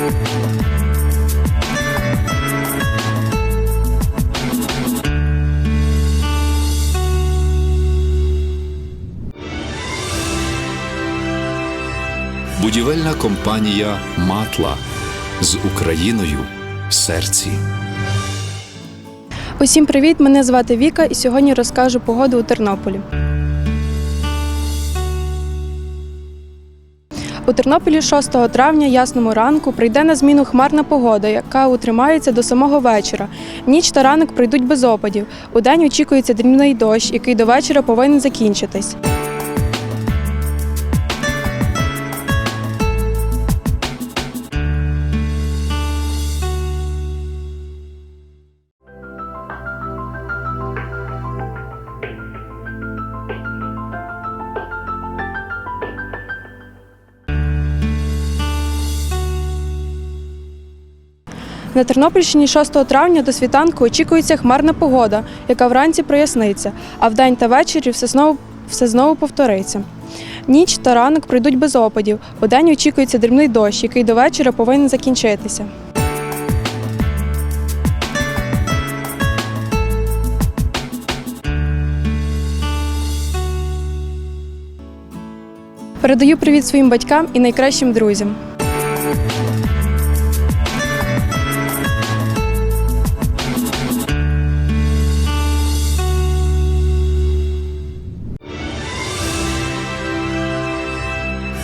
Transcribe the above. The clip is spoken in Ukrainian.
Будівельна компанія Матла з Україною в серці. Усім привіт! Мене звати Віка, і сьогодні розкажу погоду у Тернополі. У Тернополі 6 травня ясному ранку прийде на зміну хмарна погода, яка утримається до самого вечора. Ніч та ранок пройдуть без опадів. У день очікується дрібний дощ, який до вечора повинен закінчитись. На Тернопільщині 6 травня до світанку очікується хмарна погода, яка вранці проясниться, а вдень та ввечері все знову, все знову повториться. Ніч та ранок пройдуть без опадів. У день очікується дрібний дощ, який до вечора повинен закінчитися. Передаю привіт своїм батькам і найкращим друзям.